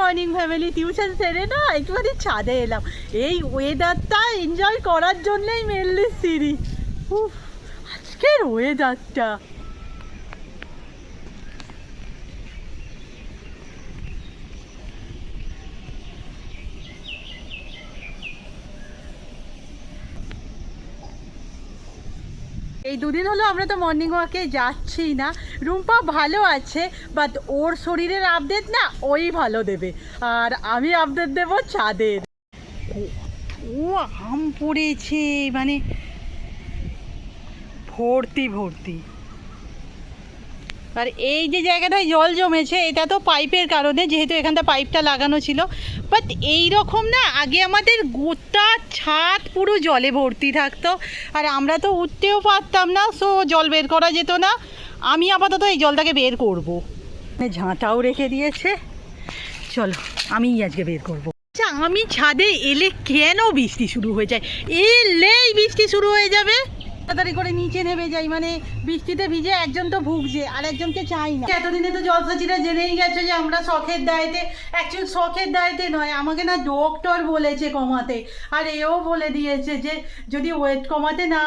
Morning family tuition সেরে না, একটুখানি ছাদে এলাম। এই ওয়েদারটা এনজয় করার জন্যই মেনলি সিরি উফ, আজকের ওয়েদারটা দুদিন হলো আমরা তো মর্নিং ওয়াকে যাচ্ছি না। রুম্পা ভালো আছে বাট ওর শরীরের আপডেট না ওই ভালো দেবে। আর আমি আপডেট দেব চাঁদের। ও- আম পড়েছে মানে ভর্তি ভর্তি। আর এই যে জায়গাটায় জল জমেছে, এটা তো পাইপের কারণে, যেহেতু এখানটা পাইপটা লাগানো ছিল। বাট এই রকম না, আগে আমাদের গোটা ছাদ পুরো জলে ভর্তি থাকতো। আর আমরা তো উঠতেও পারতাম না সো জল বের করা যেত না। আমি আপাতত এই জলটাকে বের করব। ঝাঁটাও রেখে দিয়েছে। চলো, আমিই আজকে বের করব। আচ্ছা আমি ছাদে এলে কেন বৃষ্টি শুরু হয়ে যায়? এলেই বৃষ্টি শুরু হয়ে যাবে? তাড়াতাড়ি করে নিচে নেমে যাই মানে বৃষ্টিতে ভিজে একজন তো ভুগছে, আর একজনকে চাই না। এতদিনে তো জলসাচিরা জেনেই গেছে যে আমরা শখের দায়েতে অ্যাকচুয়ালি শখের দায়েতে নয়, আমাকে না ডক্টর বলেছে কমাতে, আর এও বলে দিয়েছে যে যদি ওয়েট কমাতে না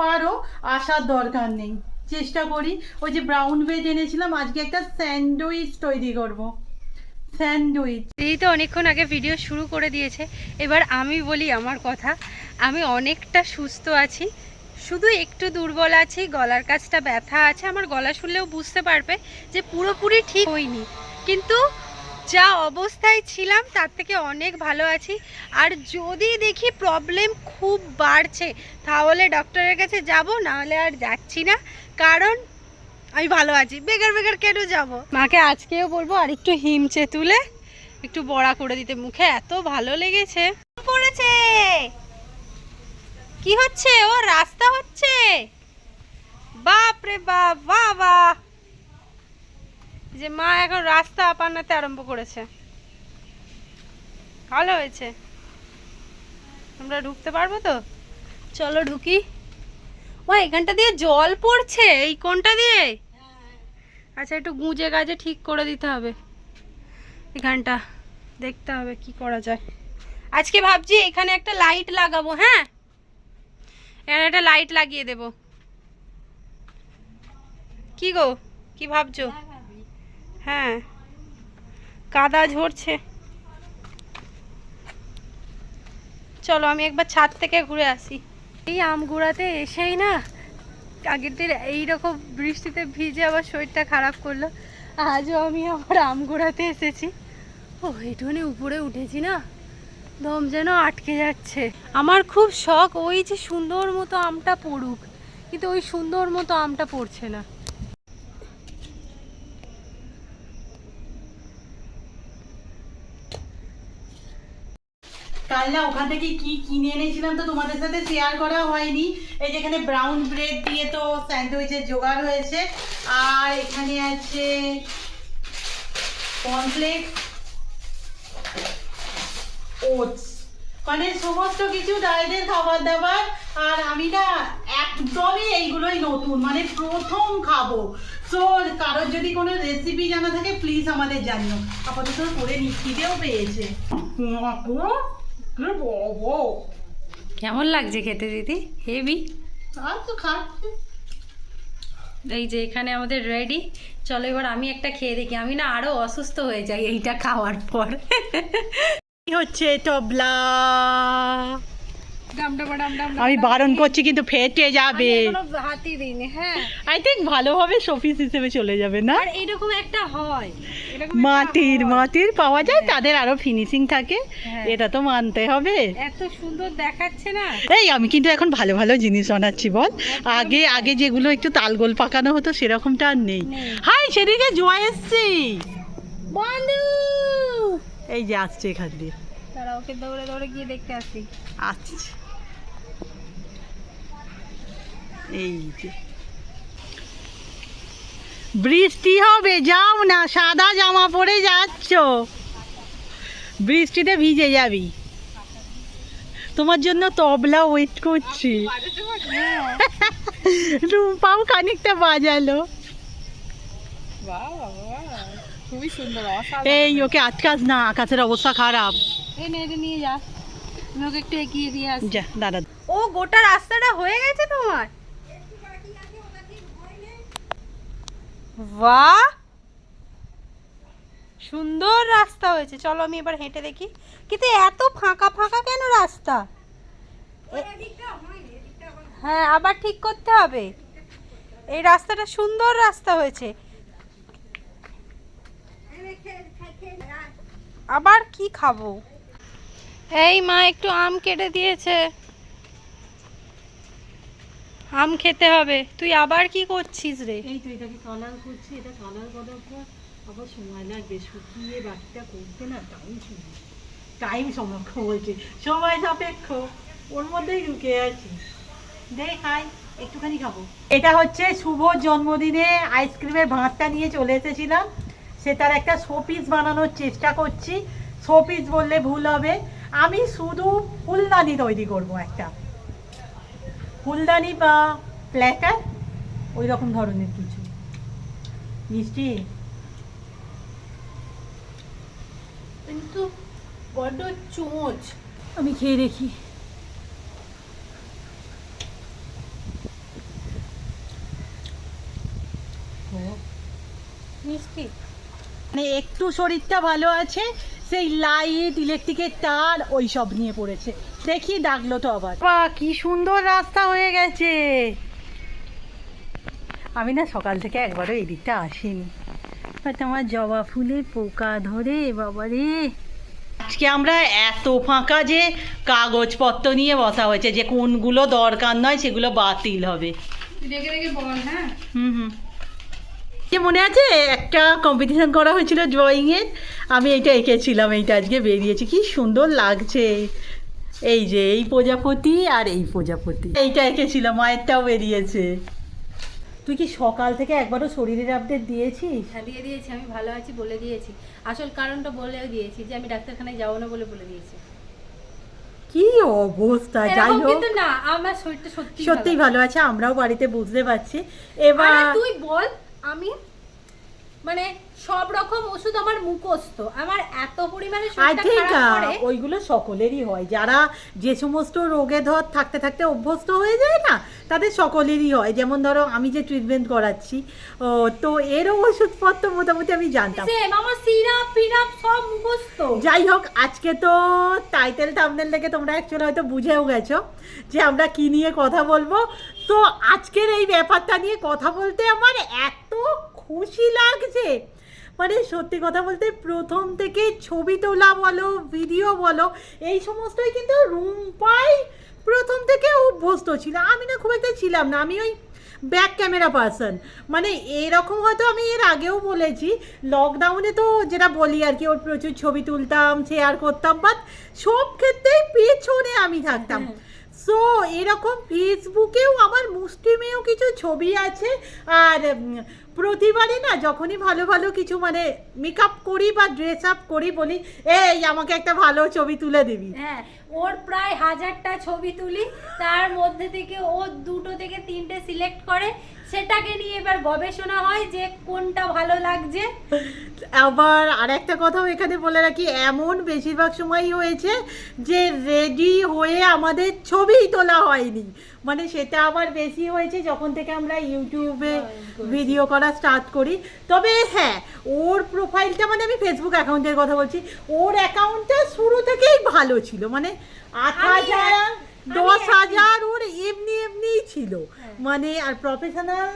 পারো, আসার দরকার নেই। চেষ্টা করি, ওই যে ব্রাউন ভেজ এনেছিলাম, আজকে একটা স্যান্ডউইচ তৈরি করব। স্যান্ডউইচ দিদি তো অনেকক্ষণ আগে ভিডিও শুরু করে দিয়েছে, এবার আমি বলি আমার কথা, আমি অনেকটা সুস্থ আছি শুধু একটু দুর্বল আছি, গলার কাছটা ব্যথা আছে, আমার গলা শুনলেও বুঝতে পারবে যে পুরোপুরি ঠিক হইনি। কিন্তু যা অবস্থায় ছিলাম, তার থেকে অনেক ভালো আছি। আর যদি দেখি প্রবলেম খুব বাড়ছে, তাহলে ডক্টরের কাছে যাব, নাহলে আর যাচ্ছি না। কারণ আমি ভালো আছি। বেকার বেকার কেন যাব? মাকে আজকেও বলব, আর একটু হিমচে তুলে একটু বড়া করে দিতে। মুখে এত ভালো লেগেছে। পড়েছে কি হচ্ছে? ও রাস্তা হচ্ছে। বাপ রে বাপ, বাহ বাহ। যে মা এখন রাস্তা বানাতে আরম্ভ করেছে। ভালো হয়েছে। আমরা ঢুকতে পারব তো? চলো ঢুকি। মা, এখানটা দিয়ে জল পড়ছে? এই কোনটা দিয়ে? আচ্ছা একটু গুঁজে গাজে ঠিক করে দিতে হবে। এখানটা, দেখতে হবে কি করা যায়। আজকে ভাবছি এখানে একটা লাইট লাগাবো হ্যাঁ? এখানে একটা লাইট লাগিয়ে দেব। কি গো? কি ভাবছ? হ্যাঁ। কাদা ঝরছে। চলো, আমি একবার ছাদ থেকে ঘুরে আসি। এই আমগুড়াতে এসেই না আগের দিন এইরকম বৃষ্টিতে ভিজে আবার শরীরটা খারাপ করল। আজও আমি আবার আমগুড়াতে এসেছি। ও একটুখানি উপরে উঠেছি না। দম যেন আটকে যাচ্ছে। আমার খুব শখ ওই যে সুন্দর মতো আমটা পড়ুক, কিন্তু ওই সুন্দর মতো আমটা পড়ছে না। কাল না ওখান থেকে কি কিনে এনেছিলাম তো তোমাদের সাথে শেয়ার করা হয়নি। এই যেখানে ব্রাউন ব্রেড দিয়ে তো স্যান্ডউইচের জোগাড় হয়েছে। আর এখানে আছে কর্নফ্লেক্স ওটস। মানে সমস্ত কিছু ডায়েটের খাবার দাবার আর আমি না একদমই এইগুলোই নতুন মানে প্রথম খাব। সো কারোর যদি কোনো রেসিপি জানা থাকে প্লিজ আমাদের জানিও। আপাতত করে নিশ্চিতেও পেয়েছে। কেমন লাগছে খেতে দিদি? হেভি আর তো খাচ্ছি। এই যে এখানে আমাদের রেডি চলো এবার আমি একটা খেয়ে দেখি। আমি না আরও অসুস্থ হয়ে যাই এইটা খাওয়ার পর। হচ্ছে ডাম আমি বারণ করছি কিন্তু ফেটে যাবে। হাতি দিইনি হ্যাঁ। আই থিঙ্ক ভালোভাবে শোপিস হিসেবে চলে যাবে না? আর এরকম একটা হয় মাটির মাটির পাওয়া যায় তাদের আরও ফিনিশিং থাকে। হ্যাঁ। এটা তো মানতে হবে। এত সুন্দর দেখাচ্ছে না। এই আমি কিন্তু এখন ভালো ভালো জিনিস বানাচ্ছি বল। আগে আগে যেগুলো একটু তালগোল পাকানো হতো সেরকমটা আর নেই। নেই। হাই সেদিকে জয় এসছি। বন্ধু! এই যে আসছে এখান দিয়ে। তারা ওকে দৌড়ে দৌড়ে গিয়ে দেখতে আসি। আসছে। এই যে। বৃষ্টি হবে যাও না সাদা জামা পরে যাচ্ছ। বৃষ্টিতে ভিজে যাবি। তোমার জন্য তবলা ওয়েট করছি। রুম্পাও খানিকটা বাজালো। খুবই সুন্দর এই ওকে আটকাস না আকাশের অবস্থা খারাপ। এই নে এটা নিয়ে যা। আমি ওকে একটু এগিয়ে দিয়ে আসি। যা দাদা ও গোটা রাস্তাটা হয়ে গেছে তোমার? বাহ! সুন্দর রাস্তা হয়েছে। চলো আমি এবার হেঁটে দেখি। কিন্তু এত ফাঁকা ফাঁকা কেন রাস্তা? হ্যাঁ আবার ঠিক করতে হবে। এই রাস্তাটা সুন্দর রাস্তা হয়েছে। আবার কি খাব? এই মা একটু আম কেটে দিয়েছে। আম খেতে হবে। তুই আবার কি করছিস রে? এই তো এটাকে কালার করছি এটা কালার করার পর আবার সময় লাগবে শুকিয়ে বাকিটা করতে না টাইম সময় টাইম সমক্ষ বলছি সময় সাপেক্ষ। ওর মধ্যেই ঢুকে আছি। দেখ খাই একটুখানি খাব। এটা হচ্ছে শুভ জন্মদিনে আইসক্রিমের ভাঁড়টা নিয়ে চলে এসেছিলাম। সে তার একটা শোপিস বানানোর চেষ্টা করছি। শোপিস বললে ভুল হবে। আমি শুধু ফুলদানি তৈরি করব একটা। ফুলদানি বা প্ল্যাটার ওই রকম ধরনের কিছু। মিষ্টি? কিন্তু বড্ড চোঁচ আমি খেয়ে দেখি। মিষ্টি। মানে একটু শরীরটা ভালো আছে সেই লাইট ইলেকট্রিকের তার ওই সব নিয়ে পড়েছে। দেখি ডাকলো তো আবার। বা কি সুন্দর রাস্তা হয়ে গেছে। আমি না সকাল থেকে একবারও এই দিকটা আসিনি। বাট আমার জবা ফুলে পোকা ধরে বাবারে আজকে আমরা এত ফাঁকা যে কাগজপত্র নিয়ে বসা হয়েছে যে কোনগুলো দরকার নয় সেগুলো বাতিল হবে। দেখে দেখে বল হ্যাঁ? হুম হুম। মনে আছে একটা কম্পিটিশন করা হয়েছিল ড্রয়িংয়ের আমি এইটা এঁকেছিলাম এইটা আজকে বেরিয়েছি। কি সুন্দর লাগছে। এই যে এই প্রজাপতি আর এই প্রজাপতি। এইটা এঁকেছিলাম মায়েরটাও বেরিয়েছে। তুই কি সকাল থেকে একবারও শরীরের আপডেট দিয়েছিস? হ্যাঁ দিয়ে দিয়েছি আমি ভালো আছি বলে দিয়েছি। আসল কারণটা বলেও দিয়েছি যে আমি ডাক্তারখানায় যাব না বলে বলে দিয়েছি। কি অবস্থা যাই হোক। কিন্তু না আমার শরীরটা সত্যি সত্যিই ভালো আছে। আমরাও বাড়িতে বুঝতে পারছি। এবার তুই বল আমি মানে সব রকম ওষুধ আমার মুখস্থ। আমার এত পরিমাণে শরীরটা খারাপ করে ওইগুলো সকলেরই হয়। যারা যে সমস্ত রোগে ধর থাকতে থাকতে অভ্যস্ত হয়ে যায় না তাদের সকলেরই হয়। যেমন ধরো আমি যে ট্রিটমেন্ট করাচ্ছি তো এরও ওষুধপত্র মোটামুটি আমি জানতাম। আমার সিরাপ ফিরাপ সব মুখস্থ। যাই হোক আজকে তো টাইটেল থামনেল দেখে তোমরা অ্যাকচুয়ালি হয়তো বুঝেও গেছো যে আমরা কি নিয়ে কথা বলব। তো আজকের এই ব্যাপারটা নিয়ে কথা বলতে আমার এত খুশি লাগছে? মানে সত্যি কথা বলতে প্রথম থেকে ছবি তোলা বলো ভিডিও বলো, এই সমস্তই কিন্তু রুম্পাই প্রথম থেকে অভ্যস্ত ছিল। আমি না খুব একটা ছিলাম না, আমি ওই ব্যাক ক্যামেরা পার্সন মানে এরকম হয়তো আমি এর আগেও বলেছি লকডাউনে তো যেটা বলি আর কি, ওর প্রচুর ছবি তুলতাম শেয়ার করতাম বাট সব ক্ষেত্রেই পেছনে আমি থাকতাম। সো এরকম ফেসবুকেও আমার মুষ্টিমেয় কিছু ছবি আছে। আর প্রতিবারে প্রতিবারই না যখনই ভালো ভালো কিছু মানে মেকআপ করি বা ড্রেস আপ করি বলি, এই, আমাকে একটা ভালো ছবি তুলে দিবি। হ্যাঁ ওর প্রায় হাজারটা ছবি তুলি। তার মধ্যে থেকে ও দুটো থেকে তিনটে সিলেক্ট করে। সেটাকে নিয়ে এবার গবেষণা হয় যে কোনটা ভালো লাগছে। আবার আর একটা কথাও এখানে বলে রাখি এমন বেশিরভাগ সময়ই হয়েছে যে রেডি হয়ে আমাদের ছবি তোলা হয়নি। মানে সেটা আবার বেশি হয়েছে যখন থেকে আমরা ইউটিউবে ভিডিও করা স্টার্ট করি। তবে হ্যাঁ ওর প্রোফাইলটা মানে আমি ফেসবুক অ্যাকাউন্টের কথা বলছি ওর অ্যাকাউন্টটা শুরু থেকেই ভালো ছিল। মানে আট হাজার দশ হাজার ওর এমনি এমনিই ছিল। হ্যাঁ। মানে আর প্রফেশনাল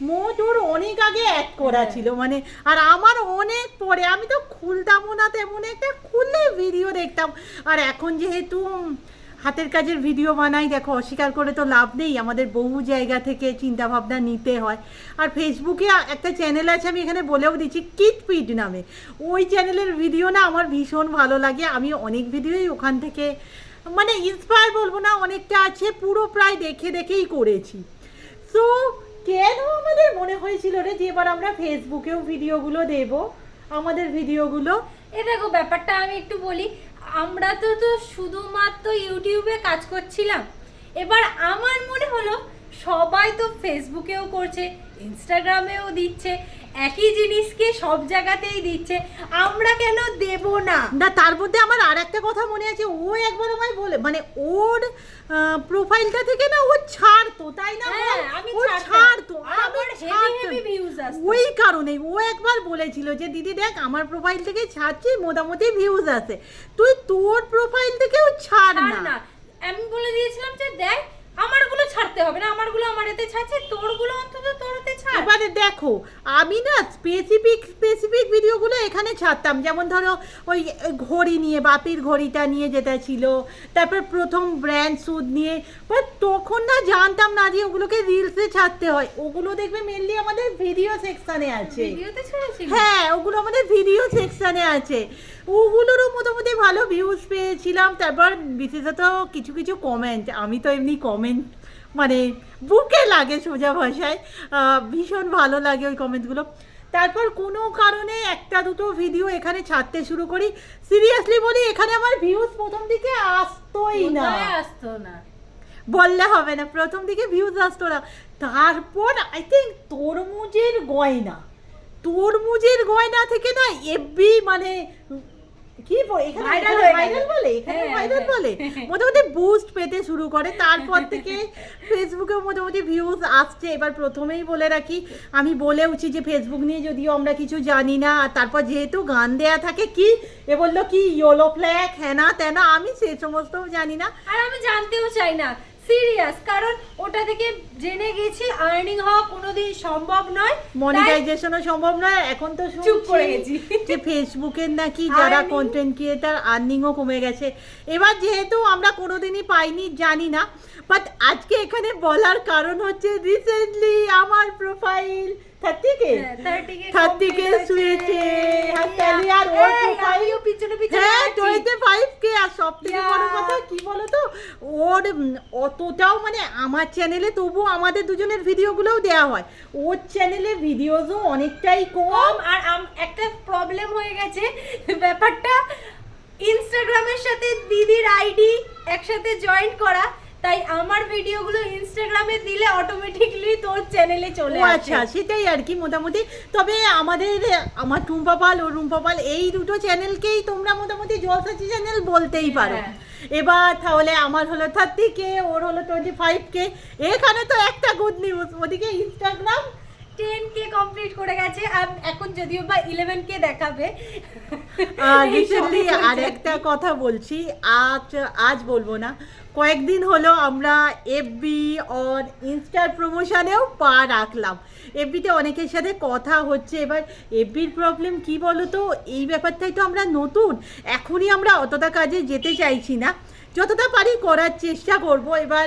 মোড ওর অনেক আগে অ্যাড করা হ্যাঁ। ছিল। মানে আর আমার অনেক পরে আমি তো খুলতামও না তেমন একটা খুললে ভিডিও দেখতাম। আর এখন যেহেতু হাতের কাজের ভিডিও বানাই দেখো অস্বীকার করে তো লাভ নেই। আমাদের বহু জায়গা থেকে চিন্তা ভাবনা নিতে হয়। আর ফেসবুকে একটা চ্যানেল আছে আমি এখানে বলেও দিচ্ছি কিট পিট নামে। ওই চ্যানেলের ভিডিও না আমার ভীষণ ভালো লাগে। আমি অনেক ভিডিওই ওখান থেকে মানে ইন্সপায়ার বলব না, অনেকটা আছে, পুরো প্রায় দেখে দেখেই করেছি। সো কেন আমাদের মনে হয়েছিল রে যে এবার আমরা ফেসবুকেও ভিডিওগুলো দেব? আমাদের ভিডিওগুলো এ দেখো, ব্যাপারটা আমি একটু বলি। আমরা তো তো শুধুমাত্র ইউটিউবে কাজ করছিলাম। এবার আমার মনে হলো, সবাই তো ফেসবুকেও করছে ইনস্টাগ্রামেও দিচ্ছে। একই জিনিসকে সব জায়গাতেই দিচ্ছে। আমরা কেন দেব না? না তার মধ্যে আমার আর একটা কথা মনে আছে ও একবার আমায় বলে মানে ওর প্রোফাইলটা থেকে না ও ছাড়তো তাই না হ্যাঁ? আমি ছাড়তো ওই কারণে ও একবার বলেছিল যে দিদি দেখ আমার প্রোফাইল থেকে ছাড়ছি মোটামুটি ভিউজ আছে। তুই তোর প্রোফাইল থেকেও ছাড় না। আমি বলে দিয়েছিলাম যে দেখ আমারগুলো ছাড়তে হবে না আমারগুলো আমার এতে ছাড়ছে তোরগুলো অন্তত তোরতে ছাড়। এবারে দেখো আমি না স্পেসিফিক স্পেসিফিক ভিডিওগুলো এখানে ছাড়তাম। যেমন ধরো ওই ঘড়ি নিয়ে বাপির ঘড়িটা নিয়ে যেটা ছিল তারপর প্রথম ব্র্যান্ড সুদ নিয়ে বাট তখন না জানতাম না যে ওগুলোকে রিলসে ছাড়তে হয়। ওগুলো দেখবে মেনলি আমাদের ভিডিও সেকশনে আছে। ভিডিওতে হ্যাঁ ওগুলো আমাদের ভিডিও সেকশনে আছে। ওগুলোরও মোটামুটি ভালো ভিউজ পেয়েছিলাম। তারপর বিশেষত কিছু কিছু কমেন্ট আমি তো এমনি কমেন্ট মানে বুকে লাগে সোজা ভাষায় ভীষণ ভালো লাগে ওই কমেন্টগুলো তারপর কোনো কারণে একটা দুটো ভিডিও এখানে ছাড়তে শুরু করি। সিরিয়াসলি বলি এখানে আমার ভিউজ প্রথম দিকে আসতোই না। আসতো না? বললে হবে না প্রথম দিকে ভিউজ আসতো না। তারপর আই থিঙ্ক তরমুজের গয়না। তরমুজের গয়না থেকে না এফবি মানে কি এখানে হয়ে। ভাইরাল বলে এখানে হ্যাঁ, ভাইরাল হ্যাঁ। বলে। মোটামুটি বুস্ট পেতে শুরু করে। তারপর থেকে ফেসবুকে মোটামুটি ভিউজ আসছে। এবার প্রথমেই বলে রাখি আমি বলেওছি যে ফেসবুক নিয়ে যদিও আমরা কিছু জানি না আর তারপর যেহেতু গান দেয়া থাকে কি? এ বলল কি? ইয়োলো ফ্ল্যাক হ্যানা তেনা আমি সে সমস্তও জানি না। আর আমি জানতেও চাই না। সিরিয়াস কারণ ওটা থেকে জেনে গেছি আর্নিং হওয়া কোনোদিন সম্ভব নয়। মনিটাইজেশনও সম্ভব নয়। এখন তো চুপ করে গেছি। যে ফেসবুকের নাকি যারা কন্টেন্ট ক্রিয়েটার আর্নিংও কমে গেছে। এবার যেহেতু আমরা কোনোদিনই পাইনি জানি না। বাট আজকে এখানে বলার কারণ হচ্ছে রিসেন্টলি আমার প্রোফাইল হ্যাঁ, 30 কে থার্টি কে complete শুয়েছে। হয়েছে। আর ওর প্রোফাইল পিছনে পিছনে হ্যাঁ টোয়েন্টি ফাইভ কে। আর সব থেকে বড় Yeah. কথা কি বলতো? ওর অতটাও মানে আমার চ্যানেলে তবু আমাদের দুজনের ভিডিওগুলোও দেওয়া হয়। ওর চ্যানেলে ভিডিওসও অনেকটাই কম। আর একটা প্রবলেম হয়ে গেছে। ব্যাপারটা ইনস্টাগ্রামের সাথে দিদির আইডি একসাথে জয়েন করা। তাই আমার ভিডিওগুলো ইনস্টাগ্রামে দিলে অটোমেটিকলি তোর চ্যানেলে চলে আসে। আচ্ছা সেটাই আর কি মোটামুটি। তবে আমাদের আমার টুম্পা পাল ও রুম্পা পাল এই দুটো চ্যানেলকেই তোমরা মোটামুটি জলসাচি চ্যানেল বলতেই পারো। হ্যাঁ। এবার তাহলে আমার হলো থার্টি কে ওর হলো টোয়েন্টি ফাইভ কে। এখানে তো একটা গুড নিউজ ওদিকে ইনস্টাগ্রাম টেন কে কমপ্লিট করে গেছে আর এখন যদিও বা ইলেভেন কে দেখাবে। রিসেন্টলি আর একটা কথা বলছি আজ আজ বলব না কয়েকদিন হলো আমরা এফবি অন ইনস্টার প্রমোশনেও পা রাখলাম। এফবিতে অনেকের সাথে কথা হচ্ছে এবার এফবির প্রবলেম কি বলো তো এই ব্যাপারটাই তো আমরা নতুন এখনই আমরা অতটা কাজে যেতে চাইছি না। যতটা পারি করার চেষ্টা করব। এবার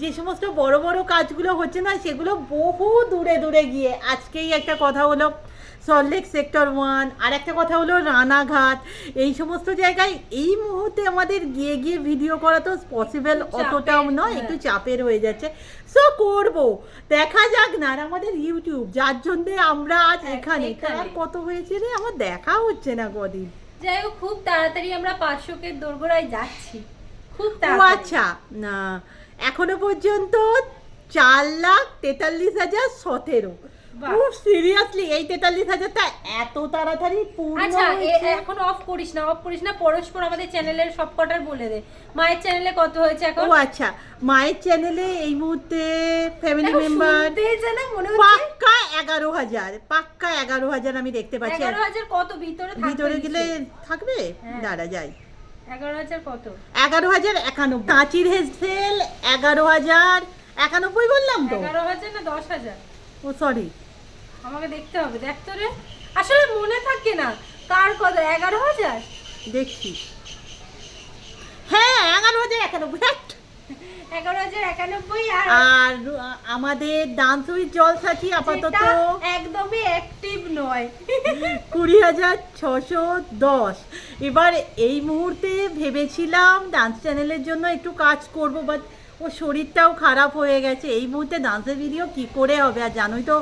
যে সমস্ত বড় বড় কাজগুলো হচ্ছে না সেগুলো বহু দূরে দূরে গিয়ে আজকেই একটা কথা হলো সল্টলেক সেক্টর ওয়ান আর একটা কথা হলো রানাঘাট। এই সমস্ত জায়গায় এই মুহূর্তে আমাদের গিয়ে গিয়ে ভিডিও করা তো পসিবল অতটাও নয় হ্যাঁ। একটু চাপের হয়ে যাচ্ছে। সো করব। দেখা যাক না আর আমাদের ইউটিউব যার জন্য আমরা আজ হ্যাঁ, এখানে। তার কত হয়েছে রে? আমার দেখা হচ্ছে না কদিন। যাই হোক খুব তাড়াতাড়ি আমরা পাঁচশো কে দোরগোড়ায় যাচ্ছি। খুব আচ্ছা না এখনও পর্যন্ত চার লাখ তেতাল্লিশ হাজার সতেরো। খুব সিরিয়াসলি এই তেতাল্লিশ হাজারটা এত তাড়াতাড়ি পূর্ণ আচ্ছা এখন অফ করিস না অফ করিস না পরস্পর আমাদের চ্যানেলের সব কটার বলে দে। মায়ের চ্যানেলে কত হয়েছে এখন? ও আচ্ছা মায়ের চ্যানেলে এই মুহূর্তে ফ্যামিলি মেম্বার মনে পাক্কা এগারো হাজার পাক্কা এগারো হাজার আমি দেখতে পাচ্ছি। এগারো হাজার কত? ভিতরে ভিতরে গেলে থাকবে? হ্যাঁ। দাঁড়া যাই। এগারো হাজার একানব্বই। কাঁচির হেসেল এগারো হাজার একানব্বই বললাম তো। এগারো হাজার না দশ হাজার? ও সরি আমাকে দেখতে হবে দেখ তো রে। আসলে মনে থাকে না কার কত? এগারো হাজার? দেখছি। হ্যাঁ এগারো হাজার একানব্বই হ্যাট। এগারো হাজার একানব্বই আর আমাদের ডান্স উইথ জলসাচি আপাতত একদমই অ্যাক্টিভ নয়। কুড়ি হাজার ছশো দশ। এবার এই মুহূর্তে ভেবেছিলাম ডান্স চ্যানেলের জন্য একটু কাজ করব বাট ও শরীরটাও খারাপ হয়ে গেছে। এই মুহূর্তে ডান্সের ভিডিও কি করে হবে? আর জানোই তো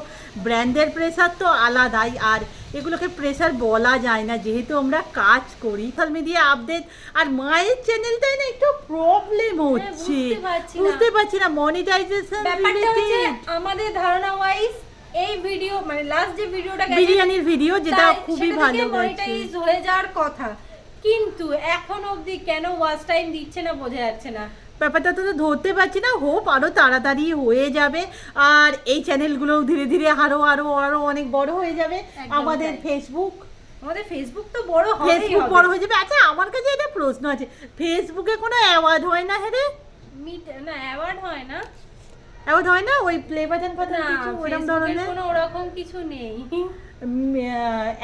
ব্র্যান্ডের প্রেশার তো আলাদাই। আর এগুলোকে প্রেশার বলা যায় না। যেহেতু আমরা কাজ করি সোশ্যাল মিডিয়া আপডেট আর মায়ের চ্যানেলটাই না একটু প্রবলেম হচ্ছে। বুঝতে পারছি না। মনিটাইজেশন আমাদের ধারণা ওয়াইজ এই ভিডিও মানে লাস্ট যে ভিডিওটা বিরিয়ানির ভিডিও যেটা খুবই ভালো মনিটাইজ হয়ে যাওয়ার কথা। কিন্তু এখন অবধি কেন ওয়াচ টাইম দিচ্ছে না বোঝা যাচ্ছে না। ব্যাপারটা তো ধরতে পারছি না হোপ আরও তাড়াতাড়ি হয়ে যাবে। আর এই চ্যানেলগুলোও ধীরে ধীরে আরও আরও আরও অনেক বড় হয়ে যাবে। আমাদের ফেসবুক আমাদের ফেসবুক তো বড় ফেসবুক বড় হয়ে যাবে। আচ্ছা আমার কাছে একটা প্রশ্ন আছে। ফেসবুকে কোনো অ্যাওয়ার্ড হয় না হ্যাঁ রে না অ্যাওয়ার্ড হয় না। অ্যাওয়ার্ড হয় না? ওই প্লে বাটন ফাটন কিছু ওরকম ধরনের? কোনো ওরকম কিছু নেই।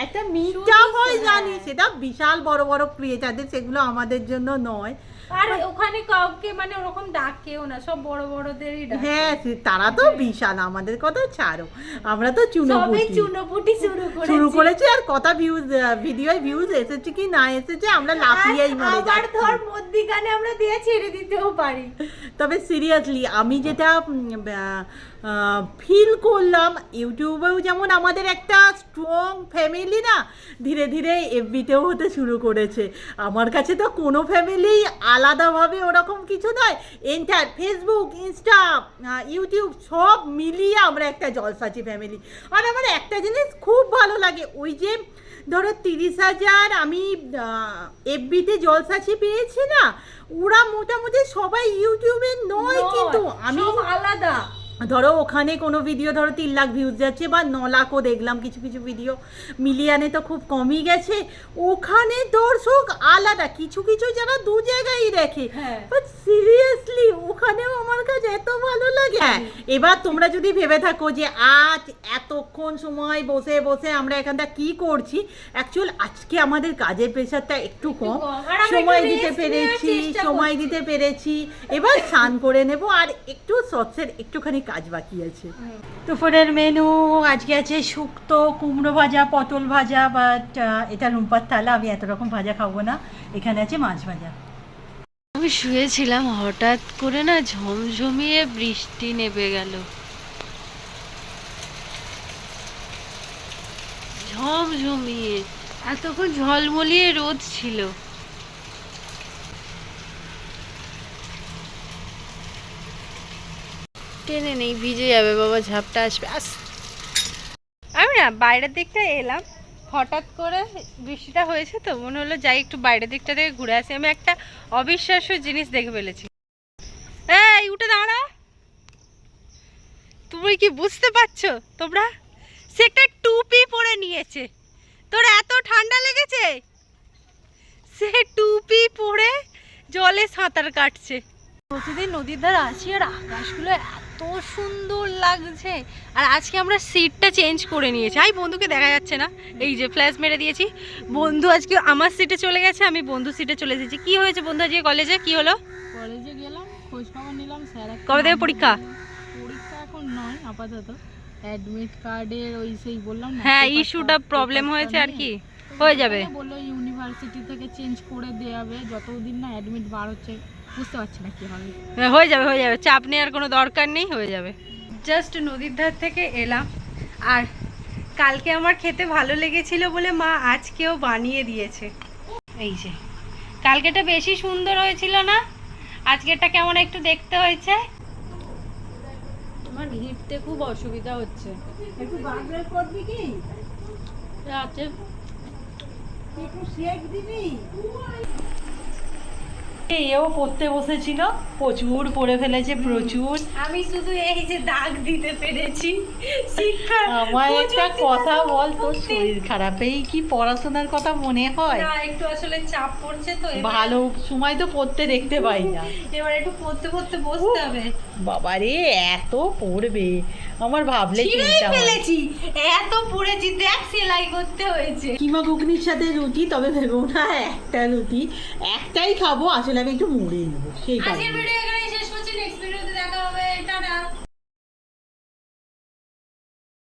একটা মিট হয় হ্যাঁ। জানি সেটা বিশাল বড় বড় ক্রিয়েটারদের সেগুলো আমাদের জন্য নয়। আর ওখানে কাউকে মানে ওরকম ডাকেও না সব বড় বড়দেরই ডাকে। হ্যাঁ তারা তো বিশাল আমাদের কথা ছাড়ো। আমরা তো সবে চুনোপুটি চুনোপুটি শুরু করেছি। শুরু করেছি আর কথা ভিউজ ভিডিও ভিউজ এসেছে কি না এসেছে আমরা লাফিয়েই মরে আবার ধর মধ্যিখানে আমরা দিয়ে ছেড়ে দিতেও পারি। তবে সিরিয়াসলি আমি যেটা ফিল করলাম ইউটিউবেও যেমন আমাদের একটা স্ট্রং ফ্যামিলি না ধীরে ধীরে এফবিতেও হতে শুরু করেছে। আমার কাছে তো কোনো ফ্যামিলি আলাদাভাবে ওরকম কিছু নয়। এন্টার ফেসবুক ইনস্টা ইউটিউব সব মিলিয়ে আমরা একটা জলসাচি ফ্যামিলি আর আমার একটা জিনিস খুব ভালো লাগে ওই যে ধরো তিরিশ হাজার আমি এফবিতে জলসাচি পেয়েছি না ওরা মোটামুটি সবাই ইউটিউবে নয় কিন্তু আমি আলাদা। ধরো ওখানে কোনো ভিডিও ধরো তিন লাখ ভিউজ যাচ্ছে বা ন লাখও দেখলাম কিছু কিছু ভিডিও মিলিয়ানে তো খুব কমই গেছে। ওখানে দর্শক আলাদা কিছু কিছু যারা দু জায়গায় দেখে। হ্যাঁ। বাট সিরিয়াসলি ওখানেও আমার কাছে এত ভালো লাগে। হ্যাঁ। এবার তোমরা যদি ভেবে থাকো যে আজ এতক্ষণ সময় বসে বসে আমরা এখানটা কি করছি অ্যাকচুয়াল আজকে আমাদের কাজের প্রেশারটা একটু কম। সময় দিতে পেরেছি সময় দিতে পেরেছি। এবার স্নান করে নেব। আর একটু সসের একটুখানি কাজ বাকি আছে। দুপুরের মেনু আজকে আছে শুক্তো কুমড়ো ভাজা পটল ভাজা বাট এটা রুম্পার থালা আমি এত রকম ভাজা খাব না। এখানে আছে মাছ ভাজা। আমি শুয়েছিলাম হঠাৎ করে না ঝমঝমিয়ে বৃষ্টি নেমে গেল। ঝমঝমিয়ে এতক্ষণ ঝলমলিয়ে রোদ ছিল। টেনে নেই, ভিজে যাবে, বাবা, ঝাপটা আসবে, আস। আমি না বাইরের দিকটা এলাম, হঠাৎ করে বৃষ্টিটা হয়েছে তো, মনে হলো যাই একটু বাইরের দিকটা থেকে ঘুরে আসি। আমি একটা অবিশ্বাস্য জিনিস দেখে ফেলেছি। এই, উঠে দাঁড়া তুমি কি বুঝতে পারছ? তোমরা? সে একটা টুপি পরে নিয়েছে। তোর এত ঠান্ডা লেগেছে? সে টুপি পরে জলে সাঁতার কাটছে। প্রতিদিন নদীর ধারে আছি আর আকাশগুলো এত সুন্দর লাগছে। আর আজকে আমরা সিটটা চেঞ্জ করে নিয়েছি। আই বন্ধুকে দেখা যাচ্ছে না। এই যে ফ্ল্যাশ মেরে দিয়েছি। বন্ধু আজকে আমার সিটে চলে গেছে আমি বন্ধু সিটে চলে এসেছি। কি হয়েছে বন্ধু আজকে কলেজে কি হলো? কলেজে গেলাম খোঁজ খবর নিলাম স্যার কবে নাম্বার পরীক্ষা? পরীক্ষা এখন নয় আপাতত। অ্যাডমিট কার্ডের ওই সেই বললাম হ্যাঁ ইস্যুটা প্রবলেম হয়েছে আর কি। হয়ে যাবে। বলল ইউনিভার্সিটি থেকে চেঞ্জ করে দেওয়াবে যতদিন না অ্যাডমিট বার হচ্ছে বুঝতে পারছি না কি হবে। হ্যাঁ, হয়ে যাবে হয়ে যাবে। চাপ নেওয়ার কোনো দরকার নেই হয়ে যাবে। জাস্ট নদীর ধার থেকে এলাম। আর কালকে আমার খেতে ভালো লেগেছিল বলে মা আজকেও বানিয়ে দিয়েছে। এই যে কালকেটা বেশি সুন্দর হয়েছিল না? আজকেরটা কেমন একটু দেখতে হয়েছে? আমার ঘিরতে খুব অসুবিধা হচ্ছে। একটু বার্গার করবি কি? দিবি এও পড়তে বসেছিল প্রচুর পড়ে ফেলেছে প্রচুর। আমি শুধু এই যে দাগ দিতে পেরেছি। শিক্ষা আমার একটা কথা বল তোর। শরীর খারাপেই কি পড়াশোনার কথা মনে হয়? না একটু আসলে চাপ পড়ছে তো ভালো সময় তো পড়তে দেখতে পাই না। এবার একটু পড়তে পড়তে বসতে হবে। বাবারে এত পড়বে। আমার ভাবলে চিন্তা ফেলেছি। এত পড়েছি দেখ সেলাই করতে হয়েছে। কিমা ঘুগনির সাথে রুটি তবে ভেবো না একটা রুটি। একটাই খাব আসলে আমি একটু মুড়ি নেব সেই আজকের কারণে ভিডিও এখানে